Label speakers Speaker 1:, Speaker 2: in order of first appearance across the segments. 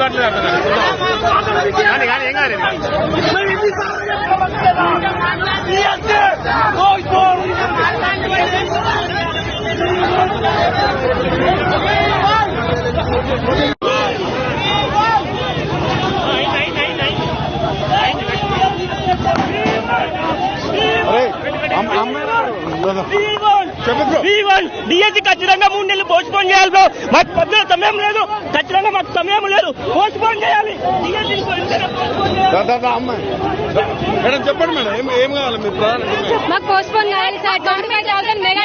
Speaker 1: మాట్లాడు ఎందుకు అట్లేదు అర్థం కానీ కానీ ఏం కాదు
Speaker 2: డిఎస్సి ఖచ్చితంగా మూడు నెలలు పోస్ట్ పోన్ చేయాలి బ్రో మాకు సమయం లేదు. ఖచ్చితంగా మాకు సమయం లేదు. పోస్ట్ పోన్ చేయాలి
Speaker 3: మేడం చెప్పండి మేడం ఏం ఏం కావాలి మీ ప్రధాన డిమాండ్?
Speaker 4: మాకు పోస్ట్ పోన్ కావాలి sir. Twenty five thousand mega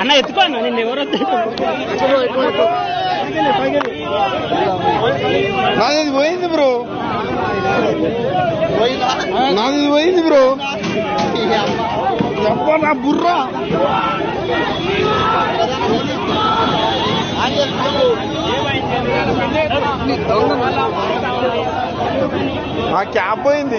Speaker 2: అన్న ఎత్తుకో అన్న నిన్ను ఎవరు
Speaker 3: నాది పోయింది బ్రో. నాది పోయింది బ్రో. ఎవ్వ నా బుర్రా. ఆ క్యాబ్ పోయింది.